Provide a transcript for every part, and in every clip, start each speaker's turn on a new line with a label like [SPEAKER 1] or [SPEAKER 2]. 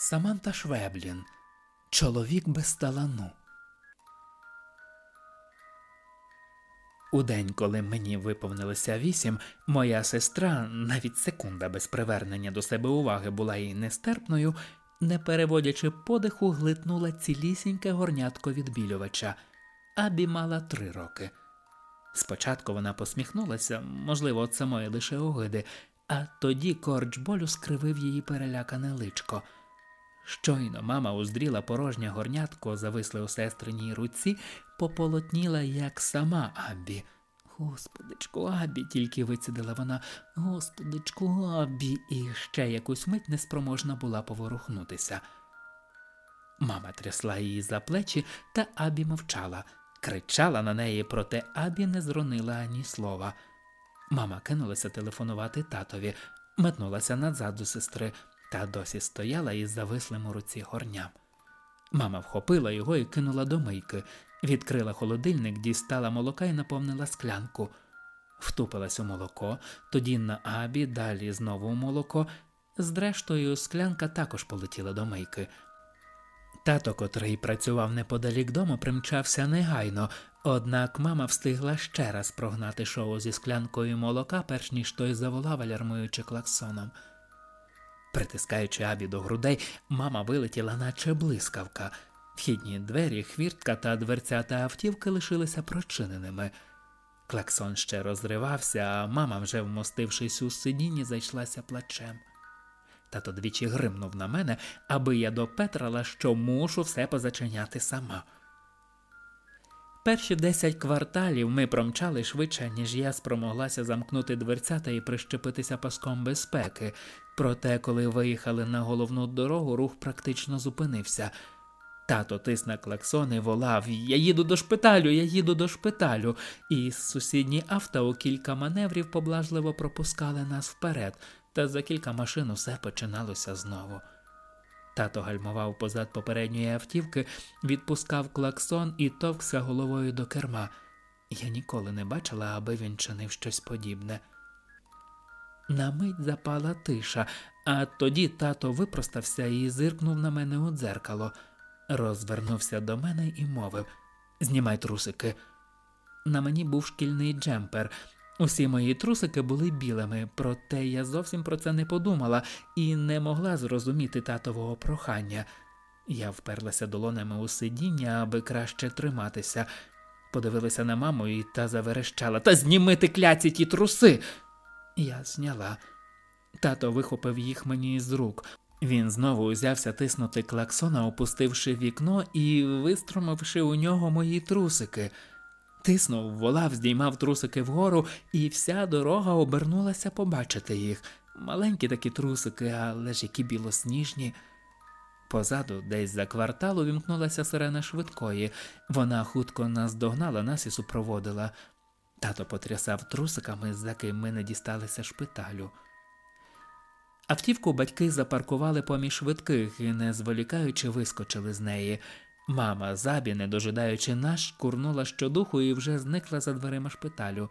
[SPEAKER 1] Саманта Швеблін. Чоловік без талану. У день, коли мені виповнилося вісім, моя сестра, навіть секунда без привернення до себе уваги була їй нестерпною, не переводячи подиху, глитнула цілісіньке горнятко відбілювача. Абі мала три роки. Спочатку вона посміхнулася, можливо, від самої лише огиди, а тоді корч болю скривив її перелякане личко. Щойно мама уздріла порожнє горнятко, зависле у сестриній руці, пополотніла, як сама Аббі. Господичку, Аббі, тільки вицідила вона, господичку, Аббі, і ще якусь мить неспроможна була поворухнутися. Мама трясла її за плечі, та Абі мовчала, кричала на неї, проте Абі не зронила ані слова. Мама кинулася телефонувати татові, метнулася назад до сестри, та досі стояла із завислим у руці горням. Мама вхопила його і кинула до мийки, відкрила холодильник, дістала молока і наповнила склянку. Втупилась у молоко, тоді на Абі, далі знову у молоко. Зрештою, склянка також полетіла до мийки. Тато, котрий працював неподалік дому, примчався негайно, однак мама встигла ще раз прогнати шоу зі склянкою молока, перш ніж той заволав, алярмуючи клаксоном. Притискаючи Абі до грудей, мама вилетіла, наче блискавка. Вхідні двері, хвіртка та дверцята автівки лишилися прочиненими. Клаксон ще розривався, а мама, вже вмостившись у сидінні, зайшлася плачем. Тато двічі гримнув на мене, аби я допетрала, що мушу все позачиняти сама. Перші десять кварталів ми промчали швидше, ніж я спромоглася замкнути дверцята і прищепитися паском безпеки. Проте, коли виїхали на головну дорогу, рух практично зупинився. Тато тис на клаксон і волав Я їду до шпиталю, я їду до шпиталю. І сусідні авто у кілька маневрів поблажливо пропускали нас вперед, та за кілька машин усе починалося знову. Тато гальмував позад попередньої автівки, відпускав клаксон і товкся головою до керма. Я ніколи не бачила, аби він чинив щось подібне. На мить запала тиша, а тоді тато випростався і зиркнув на мене у дзеркало, розвернувся до мене і мовив Знімай трусики. На мені був шкільний джемпер. Усі мої трусики були білими, проте я зовсім про це не подумала і не могла зрозуміти татового прохання. Я вперлася долонами у сидіння, аби краще триматися. Подивилася на маму і та заверещала Та зніми ти кляці ті труси. Я зняла. Тато вихопив їх мені з рук. Він знову узявся тиснути клаксона, опустивши вікно і вистромивши у нього мої трусики. Тиснув, волав, здіймав трусики вгору, і вся дорога обернулася побачити їх. Маленькі такі трусики, але ж які білосніжні. Позаду, десь за квартал, увімкнулася сирена швидкої. Вона хутко нас догнала, нас і супроводила. Тато потрясав трусиками, за ким ми не дісталися шпиталю. Автівку батьки запаркували поміж швидких і, не зволікаючи, вискочили з неї. Мама, забі, не дожидаючи нас, курнула щодуху і вже зникла за дверима шпиталю.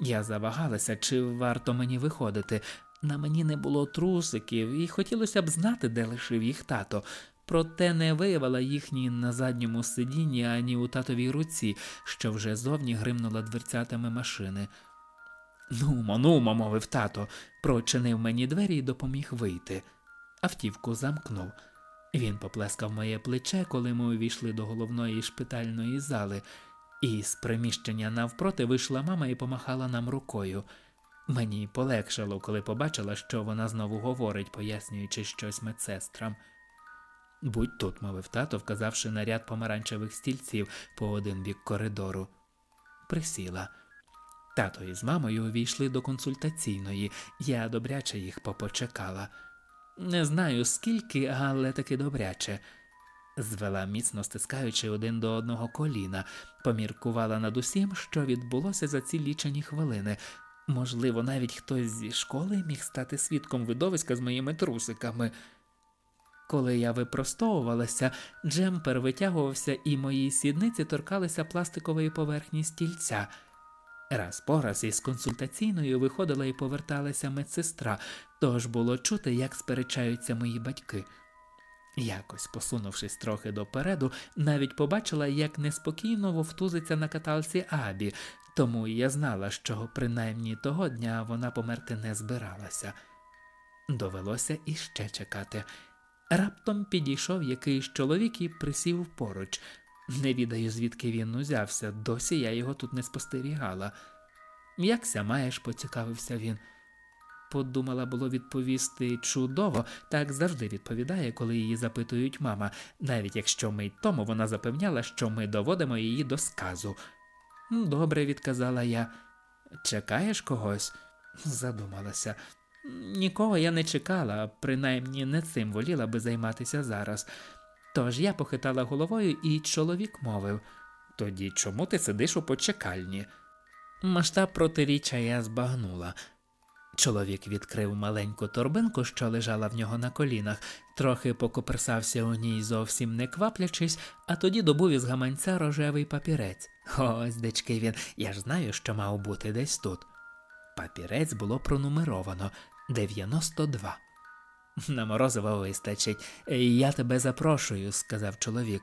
[SPEAKER 1] Я завагалася, чи варто мені виходити. На мені не було трусиків, і хотілося б знати, де лишив їх тато. Проте не виявила їх ні на задньому сидінні, ані у татовій руці, що вже зовні гримнула дверцятами машини. Нумо, нумо, мовив тато, прочинив мені двері і допоміг вийти. Автівку замкнув. Він поплескав моє плече, коли ми увійшли до головної шпитальної зали, і з приміщення навпроти вийшла мама і помахала нам рукою. Мені полегшало, коли побачила, що вона знову говорить, пояснюючи щось медсестрам. Будь тут, мовив тато, вказавши на ряд помаранчевих стільців по один бік коридору. Присіла. Тато із мамою увійшли до консультаційної, я добряче їх попочекала. Не знаю скільки, але таки добряче. Звела міцно стискаючи один до одного коліна, поміркувала над усім, що відбулося за ці лічені хвилини. Можливо, навіть хтось зі школи міг стати свідком видовиська з моїми трусиками. Коли я випростовувалася, джемпер витягувався, і мої сідниці торкалися пластикової поверхні стільця. Раз по раз із консультаційною виходила і поверталася медсестра, тож було чути, як сперечаються мої батьки. Якось посунувшись трохи допереду, навіть побачила, як неспокійно вовтузиться на каталці Абі, тому я знала, що принаймні того дня вона померти не збиралася. Довелося іще чекати. Раптом підійшов якийсь чоловік і присів поруч. Не відаю, звідки він узявся, досі я його тут не спостерігала. Якся маєш, поцікавився він. Подумала було відповісти чудово, так завжди відповідає, коли її запитують мама, навіть якщо мить тому вона запевняла, що ми доводимо її до сказу. Добре, відказала я. Чекаєш когось? Задумалася. Нікого я не чекала, принаймні не цим воліла би займатися зараз. Тож я похитала головою, і чоловік мовив Тоді чому ти сидиш у почекальні? Масштаб протиріччя я збагнула. Чоловік відкрив маленьку торбинку, що лежала в нього на колінах, трохи покоперсався у ній зовсім не кваплячись, а тоді добув із гаманця рожевий папірець. Ось, дечки він, я ж знаю, що мав бути десь тут. Папірець було пронумеровано 92. На морозиво вистачить. Я тебе запрошую, сказав чоловік.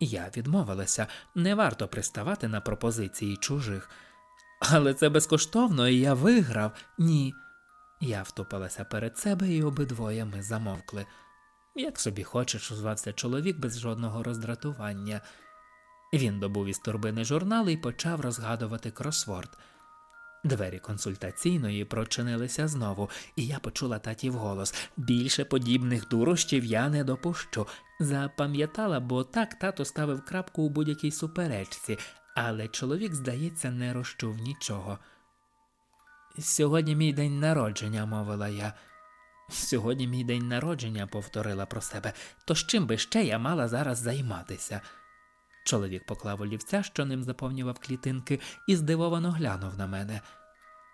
[SPEAKER 1] Я відмовилася, не варто приставати на пропозиції чужих. Але це безкоштовно, і я виграв. Ні. Я втупилася перед себе, і обидвоє ми замовкли. Як собі хочеш, озвався чоловік без жодного роздратування. Він добув із торбини журнал і почав розгадувати кросворд. Двері консультаційної прочинилися знову, і я почула татів голос. Більше подібних дурощів я не допущу. Запам'ятала, бо так тато ставив крапку у будь-якій суперечці, але чоловік, здається, не розчув нічого. Сьогодні мій день народження, мовила я. Сьогодні мій день народження, повторила про себе, то з чим би ще я мала зараз займатися? Чоловік поклав олівця, що ним заповнював клітинки, і здивовано глянув на мене.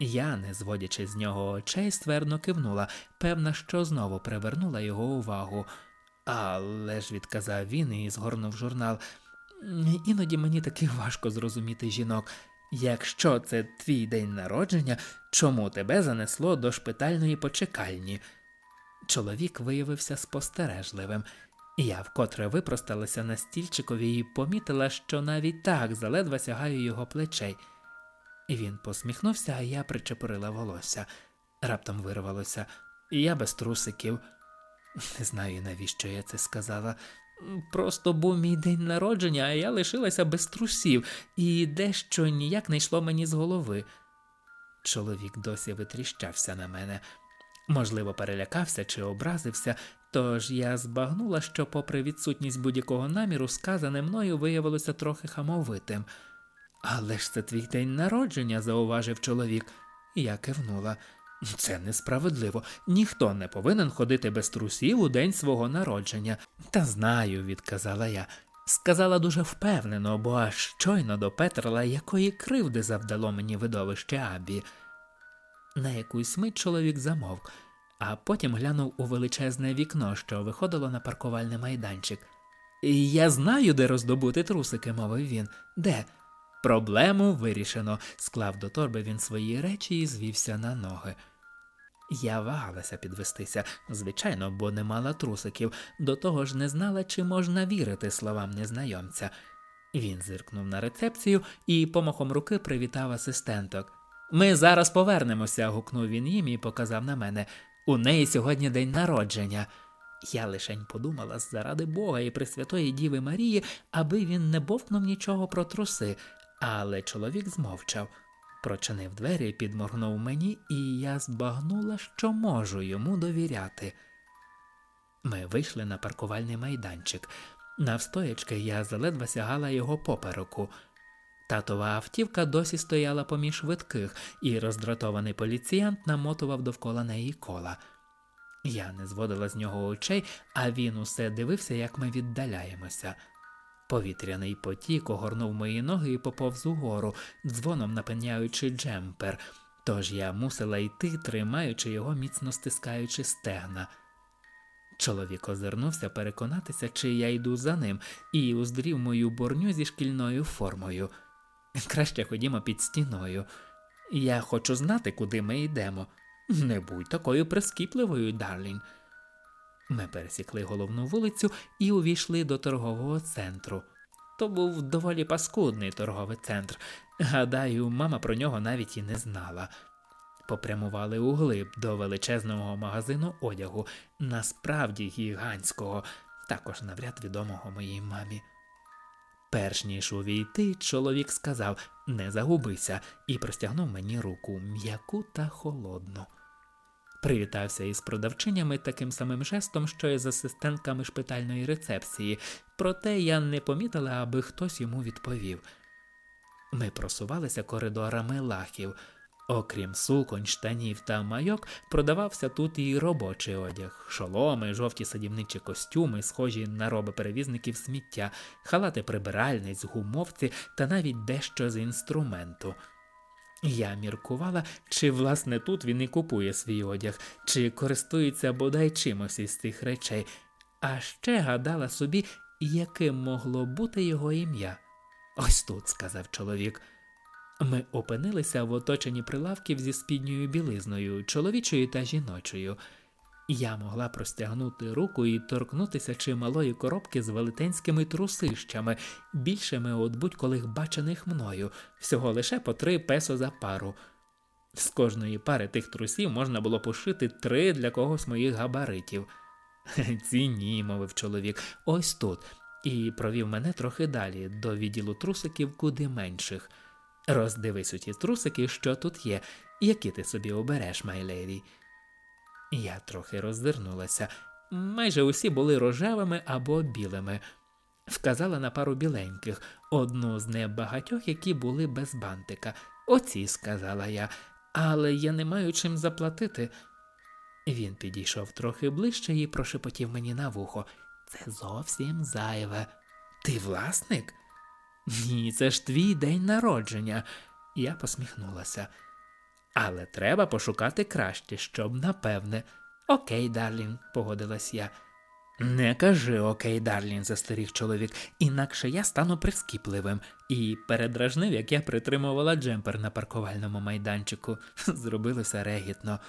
[SPEAKER 1] Я, не зводячи з нього очей, ствердно кивнула, певна, що знову привернула його увагу. Але ж відказав він і згорнув журнал. Іноді мені таки важко зрозуміти жінок. Якщо це твій день народження, чому тебе занесло до шпитальної почекальні? Чоловік виявився спостережливим. Я вкотре випросталася на стільчикові і помітила, що навіть так заледве сягаю його плечей. Він посміхнувся, а я причепурила волосся. Раптом вирвалося. Я без трусиків. Не знаю, навіщо я це сказала. Просто був мій день народження, а я лишилася без трусів, і дещо ніяк не йшло мені з голови. Чоловік досі витріщався на мене. Можливо, перелякався чи образився, тож я збагнула, що, попри відсутність будь-якого наміру, сказане мною виявилося трохи хамовитим. Але ж це твій день народження, зауважив чоловік. Я кивнула. Це несправедливо. Ніхто не повинен ходити без трусів у день свого народження. Та знаю, відказала я. Сказала дуже впевнено, бо аж щойно допетрила, якої кривди завдало мені видовище Абі. На якусь мить чоловік замовк, а потім глянув у величезне вікно, що виходило на паркувальний майданчик. Я знаю, де роздобути трусики, мовив він. Де? Проблему вирішено. Склав до торби він свої речі і звівся на ноги. Я вагалася підвестися, звичайно, бо не мала трусиків, до того ж не знала, чи можна вірити словам незнайомця. Він зиркнув на рецепцію і помахом руки привітав асистенток. Ми зараз повернемося, гукнув він їм і показав на мене. У неї сьогодні день народження. Я лишень подумала заради Бога і Пресвятої Діви Марії, аби він не бовкнув нічого про труси, але чоловік змовчав. Прочинив двері, підморгнув мені, і я збагнула, що можу йому довіряти. Ми вийшли на паркувальний майданчик. Навстоячки я заледве сягала його попереку. Татова автівка досі стояла поміж швидких, і роздратований поліціянт намотував довкола неї кола. Я не зводила з нього очей, а він усе дивився, як ми віддаляємося. Повітряний потік огорнув мої ноги і поповз угору, дзвоном напиняючи джемпер, тож я мусила йти, тримаючи його, міцно стискаючи стегна. Чоловік озирнувся переконатися, чи я йду за ним, і уздрів мою борню зі шкільною формою. Краще ходімо під стіною. Я хочу знати, куди ми йдемо. Не будь такою прискіпливою, Дарлін. Ми пересікли головну вулицю і увійшли до торгового центру. То був доволі паскудний торговий центр. Гадаю, мама про нього навіть і не знала. Попрямували углиб до величезного магазину одягу, насправді гігантського, також навряд відомого моїй мамі. Перш ніж увійти, чоловік сказав не загубися і простягнув мені руку м'яку та холодну. Привітався із продавчинями таким самим жестом, що й з асистентками шпитальної рецепції, проте я не помітила, аби хтось йому відповів. Ми просувалися коридорами лахів. Окрім суконь, штанів та майок, продавався тут і робочий одяг, шоломи, жовті садівничі костюми, схожі на роби перевізників сміття, халати прибиральниць, гумовці та навіть дещо з інструменту. Я міркувала, чи власне тут він і купує свій одяг, чи користується бодай чимось із цих речей, а ще гадала собі, яким могло бути його ім'я. Ось тут, сказав чоловік. Ми опинилися в оточенні прилавків зі спідньою білизною, чоловічою та жіночою. Я могла простягнути руку і торкнутися чималої коробки з велетенськими трусищами, більшими від будь-колих бачених мною, всього лише по три песо за пару. З кожної пари тих трусів можна було пошити три для когось моїх габаритів. Ці ні, мовив чоловік, ось тут, і провів мене трохи далі, до відділу трусиків куди менших. Роздивись у ті трусики, що тут є, які ти собі обереш, майледі. Я трохи роззирнулася. Майже усі були рожевими або білими. Вказала на пару біленьких, одну з небагатьох, які були без бантика. Оці, сказала я, але я не маю чим заплатити. Він підійшов трохи ближче і прошепотів мені на вухо. Це зовсім зайве. Ти власник? Ні, це ж твій день народження. Я посміхнулася. Але треба пошукати краще, щоб напевне. Окей, Дарлін, погодилась я. Не кажи окей, Дарлін, застеріг чоловік, інакше я стану прискіпливим і передражнив, як я притримувала джемпер на паркувальному майданчику. Зробилося регітно.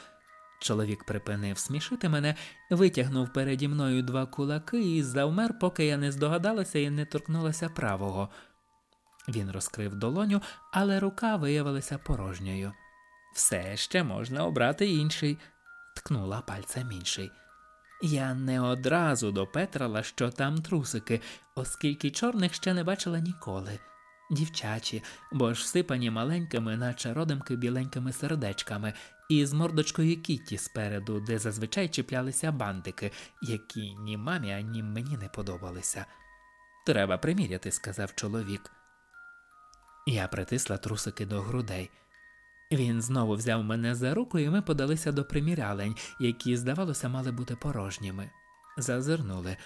[SPEAKER 1] Чоловік припинив смішити мене, витягнув переді мною два кулаки і завмер, поки я не здогадалася і не торкнулася правого. Він розкрив долоню, але рука виявилася порожньою. Все ще можна обрати інший, ткнула пальцем інший. Я не одразу допетрала, що там трусики, оскільки чорних ще не бачила ніколи. Дівчачі, бо ж всипані маленькими, наче родимки біленькими сердечками, і з мордочкою Кітті спереду, де зазвичай чіплялися бантики, які ні мамі, ані мені не подобалися. Треба приміряти, сказав чоловік. Я притисла трусики до грудей. Він знову взяв мене за руку, і ми подалися до примірялень, які, здавалося, мали бути порожніми. Зазирнули.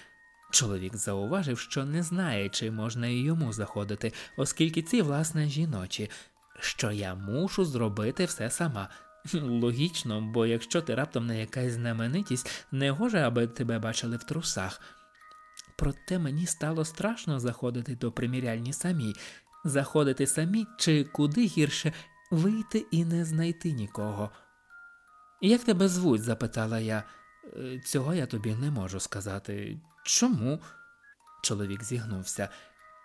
[SPEAKER 1] Чоловік зауважив, що не знає, чи можна і йому заходити, оскільки ці, власне, жіночі, що я мушу зробити все сама. Логічно, бо якщо ти раптом не якась знаменитість, не гоже, аби тебе бачили в трусах. Проте мені стало страшно заходити до приміряльні самі, заходити самі чи куди гірше вийти і не знайти нікого. Як тебе звуть? запитала я. «Е, Цього я тобі не можу сказати. Чому? Чоловік зігнувся.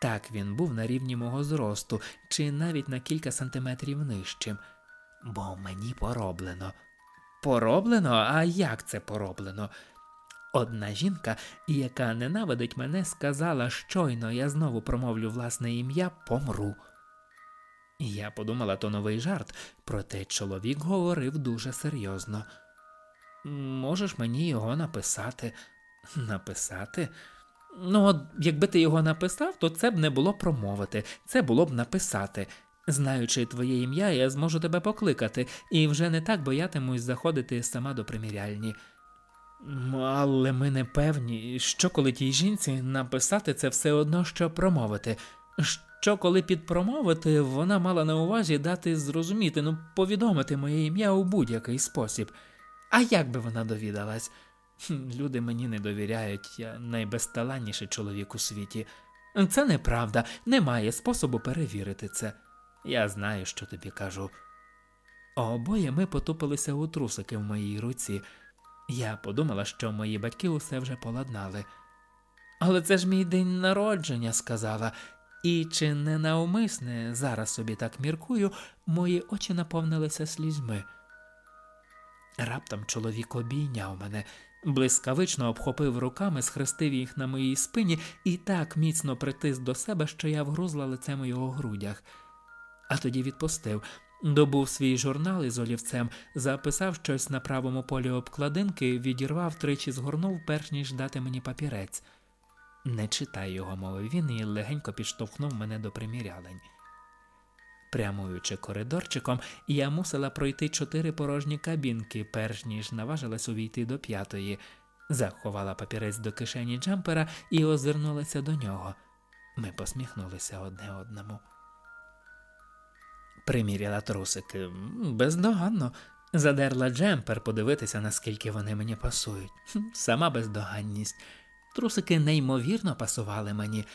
[SPEAKER 1] Так він був на рівні мого зросту, чи навіть на кілька сантиметрів нижчим. Бо мені пороблено. Пороблено? А як це пороблено? Одна жінка, яка ненавидить мене, сказала, щойно я знову промовлю власне ім'я, помру. Я подумала, то новий жарт, проте чоловік говорив дуже серйозно. Можеш мені його написати? Написати? Ну, от якби ти його написав, то це б не було промовити, це було б написати. Знаючи твоє ім'я, я зможу тебе покликати, і вже не так боятимусь заходити сама до приміряльні. Але ми не певні, що коли тій жінці написати це все одно, що промовити. Що коли підпромовити, вона мала на увазі дати зрозуміти, ну повідомити моє ім'я у будь-який спосіб. А як би вона довідалась? Люди мені не довіряють, я найбезталанніший чоловік у світі. Це неправда, немає способу перевірити це. Я знаю, що тобі кажу. Обоє ми потупилися у трусики в моїй руці. Я подумала, що мої батьки усе вже поладнали. Але це ж мій день народження, сказала, і чи не навмисне, зараз собі так міркую, мої очі наповнилися слізьми. Раптом чоловік обійняв мене, блискавично обхопив руками, схрестив їх на моїй спині і так міцно притис до себе, що я вгрузла лицем у його грудях. А тоді відпустив, добув свій журнал із олівцем, записав щось на правому полі обкладинки, відірвав тричі згорнув, перш ніж дати мені папірець. Не читай його, мовив він і легенько підштовхнув мене до примірялень. Прямуючи коридорчиком, я мусила пройти чотири порожні кабінки, перш ніж наважилась увійти до п'ятої, заховала папірець до кишені джемпера і озирнулася до нього. Ми посміхнулися одне одному. Приміряла трусики бездоганно. Задерла джемпер подивитися, наскільки вони мені пасують. Сама бездоганність. Трусики неймовірно пасували мені.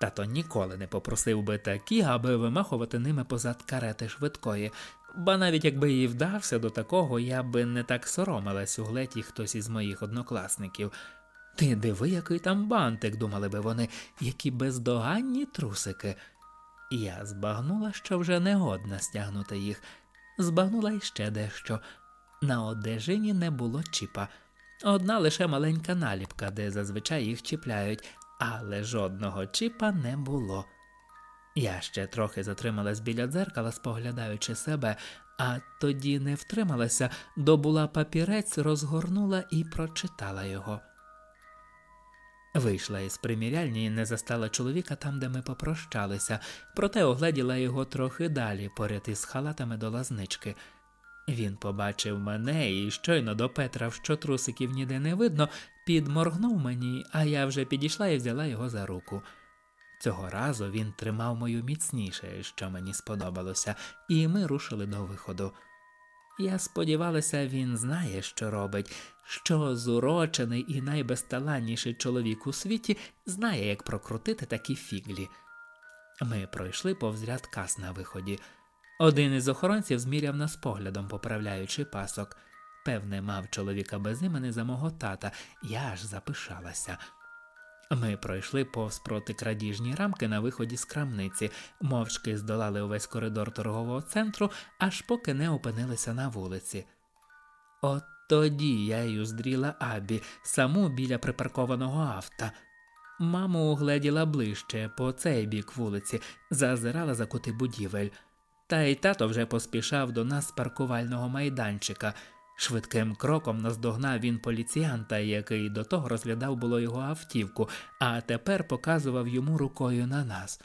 [SPEAKER 1] Тато ніколи не попросив би такі, аби вимахувати ними позад карети швидкої, ба навіть якби і вдався до такого, я би не так соромилась у глеті хтось із моїх однокласників. Ти диви, який там бантик, думали би вони, які бездоганні трусики. Я збагнула, що вже не годна стягнути їх. Збагнула іще дещо. На одежині не було чіпа. Одна лише маленька наліпка, де зазвичай їх чіпляють, але жодного чіпа не було. Я ще трохи затрималась біля дзеркала, споглядаючи себе, а тоді не втрималася, добула папірець, розгорнула і прочитала його. Вийшла із приміряльні і не застала чоловіка там, де ми попрощалися, проте огледіла його трохи далі, поряд із халатами до лазнички. Він побачив мене і щойно допетрав, що трусиків ніде не видно, підморгнув мені, а я вже підійшла і взяла його за руку. Цього разу він тримав мою міцніше, що мені сподобалося, і ми рушили до виходу. Я сподівалася, він знає, що робить, що зурочений і найбезталанніший чоловік у світі знає, як прокрутити такі фіглі. Ми пройшли повз ряд кас на виході. Один із охоронців зміряв нас поглядом, поправляючи пасок. Певне, мав чоловіка без імени за мого тата, я аж запишалася. Ми пройшли повз проти крадіжні рамки на виході з крамниці, мовчки здолали увесь коридор торгового центру, аж поки не опинилися на вулиці. От тоді я й уздріла Абі, саму біля припаркованого авто. Маму угледіла ближче, по цей бік вулиці, зазирала за кути будівель. Та й тато вже поспішав до нас з паркувального майданчика. Швидким кроком наздогнав він поліціянта, який до того розглядав було його автівку, а тепер показував йому рукою на нас.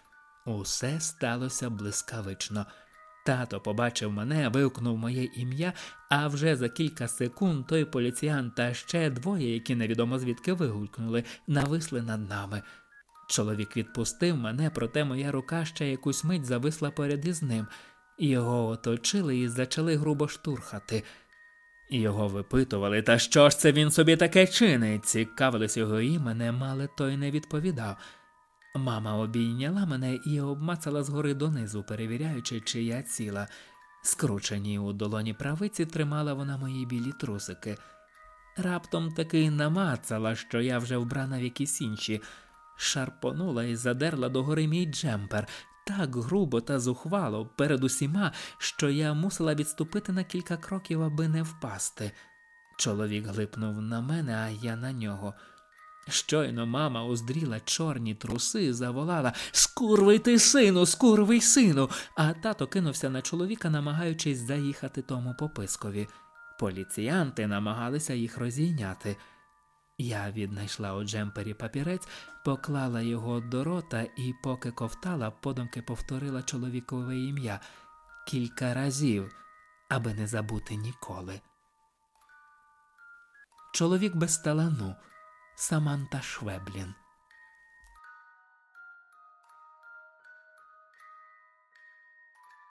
[SPEAKER 1] Усе сталося блискавично. Тато побачив мене, вигукнув моє ім'я, а вже за кілька секунд той поліціянт та ще двоє, які невідомо звідки вигукнули, нависли над нами. Чоловік відпустив мене, проте моя рука ще якусь мить зависла поряд із ним. Його оточили і зачали грубо штурхати. Його випитували, та що ж це він собі таке чинить? Цікавились його іменем, але той не відповідав. Мама обійняла мене і обмацала згори донизу, перевіряючи, чи я ціла. Скручені у долоні правиці тримала вона мої білі трусики. Раптом таки намацала, що я вже вбрана в якісь інші. Шарпонула і задерла догори мій джемпер так грубо та зухвало перед усіма, що я мусила відступити на кілька кроків, аби не впасти. Чоловік глипнув на мене, а я на нього. Щойно мама уздріла чорні труси, заволала Скурвий ти сину, скурвий сину. А тато кинувся на чоловіка, намагаючись заїхати тому попискові. Поліціянти намагалися їх розійняти. Я віднайшла у джемпері папірець, поклала його до рота і, поки ковтала, подумки повторила чоловікове ім'я кілька разів, аби не забути ніколи. Чоловік без талану Саманта Швеблін.